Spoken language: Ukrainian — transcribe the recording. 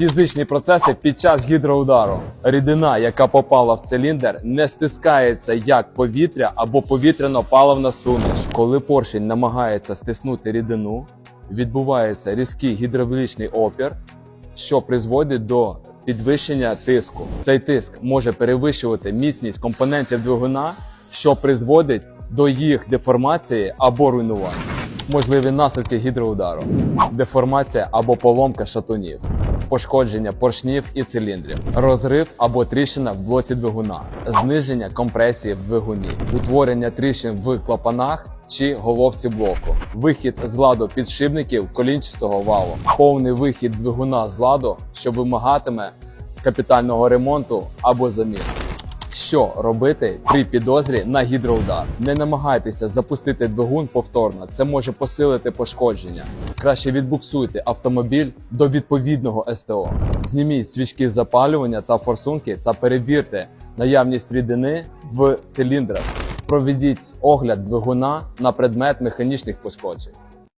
Фізичні процеси під час гідроудару. Рідина, яка попала в циліндр, не стискається як повітря або повітряно-паливна суміш. Коли поршень намагається стиснути рідину, відбувається різкий гідравлічний опір, що призводить до підвищення тиску. Цей тиск може перевищувати міцність компонентів двигуна, що призводить до їх деформації або руйнування. Можливі наслідки гідроудару: деформація або поломка шатунів, пошкодження поршнів і циліндрів, розрив або тріщина в блоці двигуна, зниження компресії в двигуні, утворення тріщин в клапанах чи головці блоку, вихід з ладу підшипників колінчастого валу, повний вихід двигуна з ладу, що вимагатиме капітального ремонту або заміни. Що робити при підозрі на гідроудар? Не намагайтеся запустити двигун повторно, це може посилити пошкодження. Краще відбуксуйте автомобіль до відповідного СТО. Зніміть свічки запалювання та форсунки та перевірте наявність рідини в циліндрах. Проведіть огляд двигуна на предмет механічних пошкоджень.